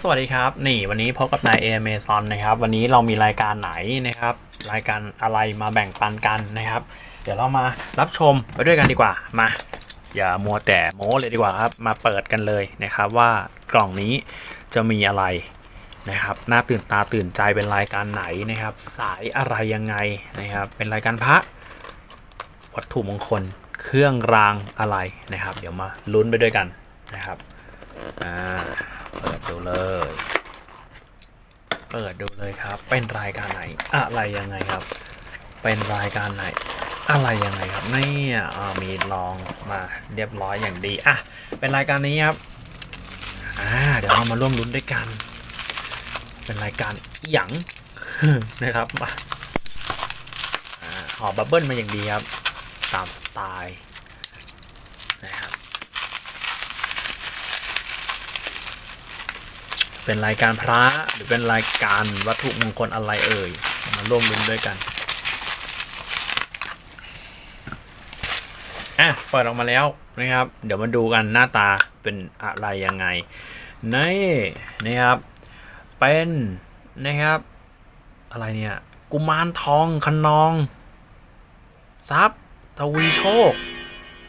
สวัสดีครับ นี่วันนี้พบกับนายเอเมซอนนะครับ วันนี้เรามีรายการไหนนะครับ รายการอะไรมาแบ่งปันกันนะครับ เดี๋ยวเรามารับชมไปด้วยกันดีกว่า มา อย่ามัวแต่โม้เลยดีกว่าครับ มาเปิดกันเลยนะครับว่ากล่องนี้จะมีอะไรนะครับ น่าตื่นตาตื่นใจเป็นรายการไหนนะครับ สายอะไรยังไงนะครับ เป็นรายการพระ วัตถุมงคล เครื่องรางอะไรนะครับ เดี๋ยวมาลุ้นไปด้วยกันนะครับ อ่า เปิดดูเลย เปิดดูเลยครับ เป็นรายการไหน อะไรยังไงครับ เป็นรายการไหน อะไรยังไงครับนี่อ่ามีลองมาเรียบร้อยอย่างดีอะเป็นรายการนี้ครับอ่าเดี๋ยวเรามาร่วมลุ้นด้วยกัน เป็นรายการหยังนะครับมาห่อบับเบิ้ลมาอย่างดีครับ ตามสไตล์นะครับ เป็นรายการพระหรือเป็นรายการวัตถุมงคลอะไรเอ่ย มาร่วมลุ้นด้วยกัน อะเปิดออกมาแล้วนะครับ เดี๋ยวมาดูกันหน้าตาเป็นอะไรยังไง นี่นะครับ เป็นนะครับ อะไรเนี่ย กุมารทองคันนองทรัพย์ทวีโชค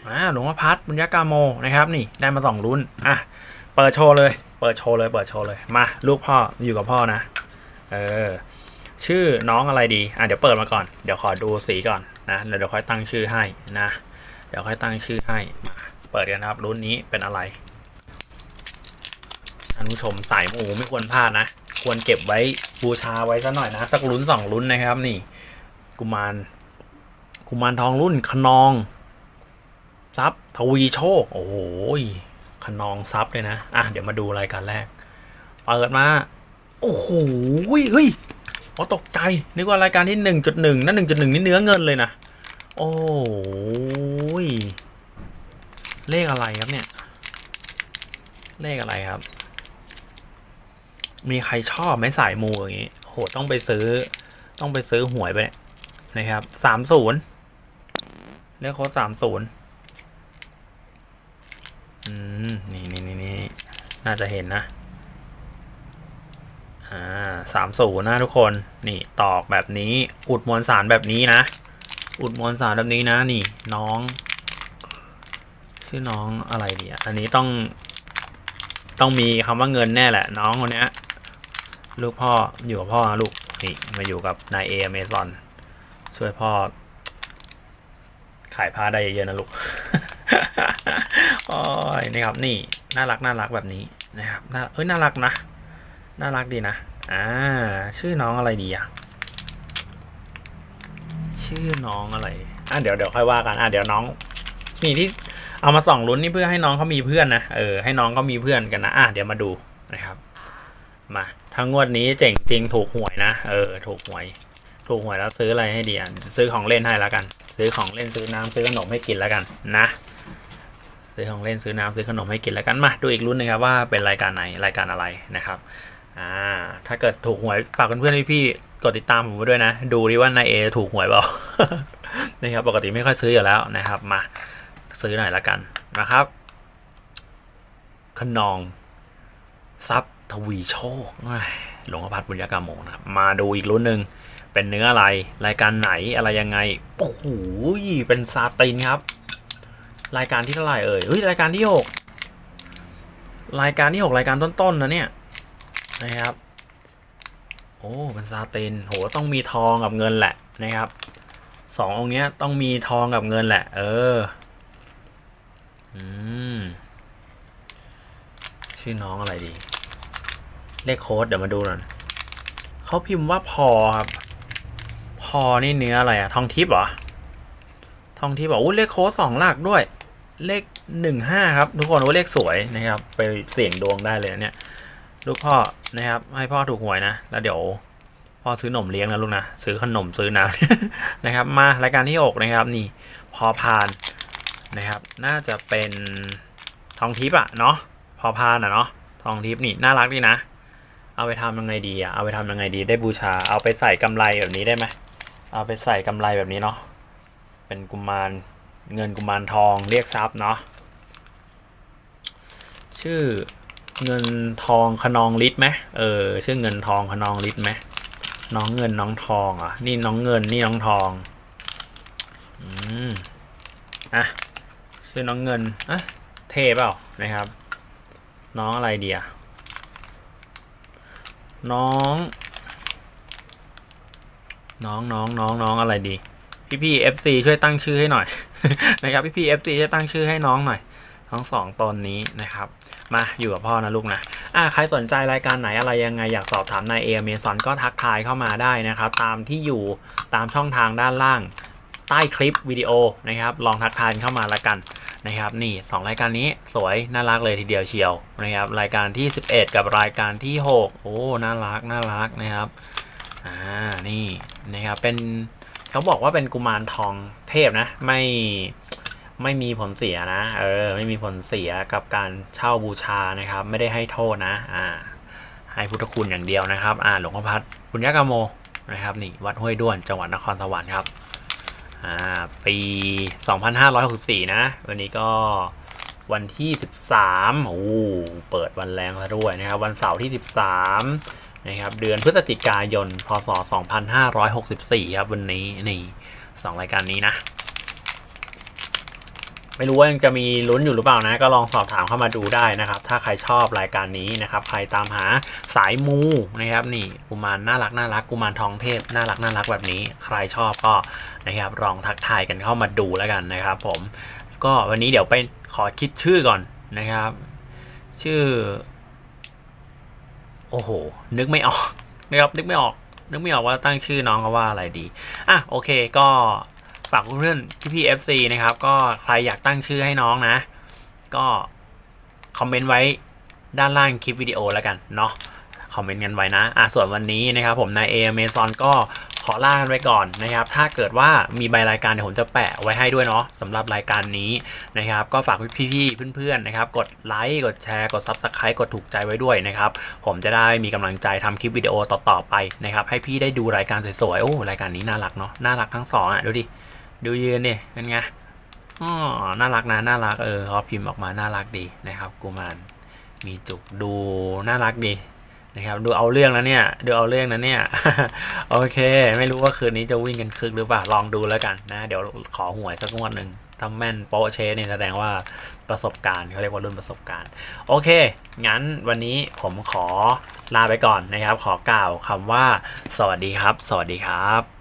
อ่าหลวงพ่อพัดบุญญากาโมนะครับ นี่ได้มาสองรุ่น อะ เปิดโชว์เลย เปิดโชว์เลยเปิดโชว์เลยมาลูกพ่ออยู่กับพ่อนะเออชื่อน้องอะไรดีอะเดี๋ยวเปิดมาก่อนเดี๋ยวขอดูสีก่อนนะแล้วเดี๋ยวค่อยตั้งชื่อให้นะ เดี๋ยวค่อยตั้งชื่อให้มาเปิดกันนะครับรุ่นนี้เป็นอะไรท่านผู้ชมสายหมูไม่ควรพลาดนะ ควรเก็บไว้บูชาไว้สักหน่อยนะสักลุ้นสองลุ้นนะครับนี่ กุมารกุมารทองรุ่นขนอง ทรัพย์ทวีโชค โอ้โหย ขนองทรัพย์เลยนะ อะ เดี๋ยวมาดูรายการแรก เปิดมา โอ้โห เฮ้ยพอตกใจ นึกว่ารายการที่หนึ่งจุดหนึ่งนั่นหนึ่งจุดหนึ่งนี่เนื้อเงินเลยนะ โอ้ย เลขอะไรครับเนี่ย เลขอะไรครับ มีใครชอบไหมสายมูอย่างงี้โห ต้องไปซื้อ ต้องไปซื้อหวยไปเนี่ยนะครับ สามศูนย์เลขโค้ดสามศูนย์อืม นี่นี่นี่นี่ น่าจะเห็นนะอ่าสามศูนย์นะทุกคน นี่ตอกแบบนี้ อุดมวลสารแบบนี้นะ อุดมวลสารแบบนี้นะ นี่น้อง ชื่อน้องอะไรดีอะอันนี้ต้อง ต้องมีคำว่าเงินแน่แหละ น้องคนนี้ลูกพ่ออยู่กับพ่อนะลูกนี่มาอยู่กับนายเอเมซอนช่วยพ่อ ขายผ้าได้เยอะๆนะลูกโอ้ยนี่ครับนี่ น่ารักน่ารักแบบนี้นะครับน่าเอ้ยน่ารักนะน่ารักดีนะอ่าชื่อน้องอะไรดีอะชื่อน้องอะไรอะเดี๋ยวเดี๋ยวค่อยว่ากันอะเดี๋ยวน้องนี่ที่เอามาส่องลุ้นนี่เพื่อให้น้องเขามีเพื่อนนะเออให้น้องเขามีเพื่อนกันนะอะเดี๋ยวมาดูนะครับ มาทั้งงวดนี้เจ๋งจริงถูกหวยนะเออ ถูกหวย ถูกหวยแล้วซื้ออะไรให้ดีอะซื้อของเล่นให้แล้วกัน ซื้อของเล่นซื้อน้ำซื้อขนมให้กินแล้วกันนะ ซื้อของเล่นซื้อน้ำซื้อขนมให้กินแล้วกันมาดูอีกรุ่นหนึงครับว่าเป็นรายการไหนรายการอะไรนะครับอ่าถ้าเกิดถูกหวยฝากเพื่อนๆพี่ๆกดติดตามผมด้วยนะ ดูดิว่านายเอถูกหวยเปล่านะครับปกติไม่ค่อยซื้ออยู่แล้วนะครับมาซื้อหน่อยละกันนะครับขนองทรัพย์ทวีโชคหลวงพ่อพัดบุญญากาโมนะครับมาดูอีกรุ่นหนึ่งเป็นเนื้ออะไร รายการไหนอะไรยังไงโอ้โหเป็นซาตินครับ รายการที่เท่าไหร่เอ่ยเฮ้ยรายการที่หกรายการที่หกรายการต้นๆนะเนี่ยนะครับ โอ้เป็นซาตินโหต้องมีทองกับเงินแหละนะครับสององค์เนี้ยต้องมีทองกับเงินแหละ เออ อืม ชื่อน้องอะไรดี เลขโค้ดเดี๋ยวมาดูหน่อยเขาพิมพ์ว่าพอครับ พอนี่เนื้ออะไรอะทองทิพย์เหรอ ทองทิพย์บอกอู้เลขโค้ดสองหลักด้วย เลขหนึ่งห้าครับ ทุกคนว่าเลขสวยนะครับ ไปเสี่ยงดวงได้เลยนะเนี่ย ลูกพ่อนะครับ ให้พ่อถูกหวยนะ แล้วเดี๋ยวพ่อซื้อขนมเลี้ยงนะลูกนะ ซื้อขนมซื้อน้ำนะครับ มารายการที่หกนะครับ นี่พอพานนะครับ น่าจะเป็นทองทิพย์อะเนาะพอพานอะเนาะทองทิพย์นี่น่ารักดีนะ เอาไปทำยังไงดีอะเอาไปทำยังไงดีได้บูชา เอาไปใส่กำไรแบบนี้ได้ไหมเอาไปใส่กำไรแบบนี้เนาะเป็นกุมาร เงินกุมารทองเรียกทรัพย์เนาะชื่อเงินทองขนองลิตรไหมเออชื่อเงินทองขนองลิตรไหมน้องเงินน้องทองอะนี่น้องเงินนี่น้องทองอืมอะชื่อน้องเงินอะเท่เปล่านะครับ น้องอะไรเดียน้อง น้องน้องน้องน้องอะไรดี พี่พี่เอฟซีช่วยตั้งชื่อให้หน่อยนะครับ พี่พี่เอฟซีช่วยตั้งชื่อให้น้องหน่อย ทั้งสองตนนี้นะครับ มาอยู่กับพ่อนะลูกนะอะใครสนใจรายการไหนอะไรยังไงอยากสอบถามนายเอเมซอนก็ทักทายเข้ามาได้นะครับ ตามที่อยู่ตามช่องทางด้านล่างใต้คลิปวิดีโอนะครับ ลองทักทายเข้ามาละกันนะครับ นี่สองรายการนี้สวยน่ารักเลยทีเดียวเชียวนะครับ รายการที่ 11 กับรายการที่ 6 โอ้ น่ารักน่ารักนะครับ อ่า นี่นะครับ เป็น เขาบอกว่าเป็นกุมารทองเทพนะ ไม่ไม่มีผลเสียนะ เออ ไม่มีผลเสียกับการเช่าบูชานะครับ ไม่ได้ให้โทษนะ อ่า ให้พุทธคุณอย่างเดียวนะครับ อ่า หลวงพ่อพัดปุญญกามโมนะครับ นี่วัดห้วยด้วนจังหวัดนครสวรรค์ครับ อ่า ปี 2564 นะ วันนี้ก็วันที่ 13โอ้เปิดวันแรงซะด้วยนะครับ วันเสาร์ที่ 13 นะครับเดือนพฤศจิกายน พศ 2564 ครับวันนี้นี่สองรายการนี้นะ ไม่รู้ว่ายังจะมีลุ้นอยู่หรือเปล่านะ ก็ลองสอบถามเข้ามาดูได้นะครับ ถ้าใครชอบรายการนี้นะครับ ใครตามหาสายมูนะครับ นี่กุมารน่ารักน่ารักกุมารทองเทพน่ารักน่ารักแบบนี้ ใครชอบก็นะครับลองทักทายกันเข้ามาดูแล้วกันนะครับ ผม ก็วันนี้เดี๋ยวไปขอคิดชื่อก่อนนะครับ ชื่อ โอ้โห นึกไม่ออกนะครับนึกไม่ออก นึกไม่ออกว่าตั้งชื่อน้องเขาว่าอะไรดีอะโอเคก็ฝากเพื่อนพี่พี่เอฟซีนะครับ ก็ใครอยากตั้งชื่อให้น้องนะ ก็คอมเมนต์ไว้ด้านล่างคลิปวิดีโอแล้วกันเนาะคอมเมนต์กันไว้นะอะส่วนวันนี้นะครับผมนายเอเมซอนก็ อลากันไว้ก่อนนะครับ ถ้าเกิดว่ามีใบรายการเดี๋ยวผมจะแปะไว้ให้ด้วยเนาะสำหรับรายการนี้นะครับ ก็ฝากพี่ๆเพื่อนๆนะครับ กดไลค์กดแชร์กด Subscribe กดถูกใจไว้ด้วยนะครับ ผมจะได้มีกำลังใจทำคลิปวิดีโอต่อๆไปนะครับ ให้พี่ได้ดูรายการสวยๆโอ้รายการนี้น่ารักเนาะน่ารักทั้งสองอะดูดิดูยืนเนี่ยเป็นไงอ๋อน่ารักนะน่ารักเออเขาพิมพ์ออกมาน่ารักดีนะครับกุมารมีจุกดูน่ารักดี นะครับดูเอาเรื่องแล้วเนี่ยดูเอาเรื่องนะเนี่ยโอเค ไม่รู้ว่าคืนนี้จะวิ่งกันคึกหรือเปล่าลองดูแล้วกันนะ เดี๋ยวขอหวยสักงวดหนึ่งถ้าแม่นโปเชนี่แสดงว่าประสบการณ์เขาเรียกว่ารุ่นประสบการณ์ โอเค งั้นวันนี้ผมขอลาไปก่อนนะครับ ขอกล่าวคำว่า สวัสดีครับ สวัสดีครับ